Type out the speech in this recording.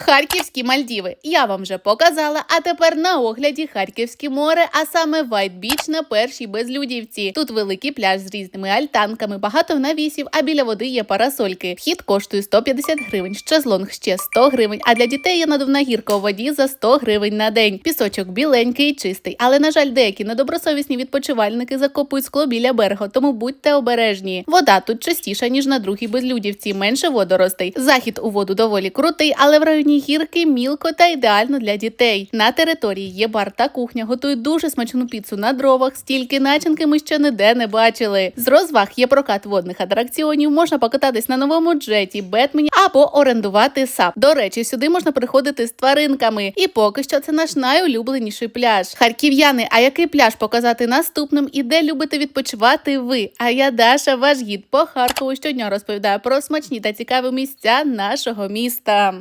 Харківські Мальдіви. Я вам вже показала, а тепер на огляді Харківське море, а саме Вайт Біч на першій безлюдівці. Тут великий пляж з різними альтанками, багато навісів, а біля води є парасольки. Вхід коштує 150 гривень, щезлонг ще 100 гривень, а для дітей є надувна гірка у воді за 100 гривень на день. Пісочок біленький чистий, але на жаль, деякі недобросовісні відпочивальники закопують скло біля берега, тому будьте обережні. Вода тут чистіша ніж на другій безлюдівці, менше водоростей. Захід у воду доволі крутий, але в районі гірки мілко та ідеально для дітей. На території є бар та кухня, готують дуже смачну піцу на дровах. Стільки начинки ми ще ніде не бачили. З розваг є прокат водних атракціонів, можна покататись на новому джеті, Бетмені або орендувати сап. До речі, сюди можна приходити з тваринками. І поки що це наш найулюбленіший пляж. Харків'яни, а який пляж показати наступним і де любите відпочивати ви? А я Даша, ваш гід по Харкову щодня розповідаю про смачні та цікаві місця нашого міста.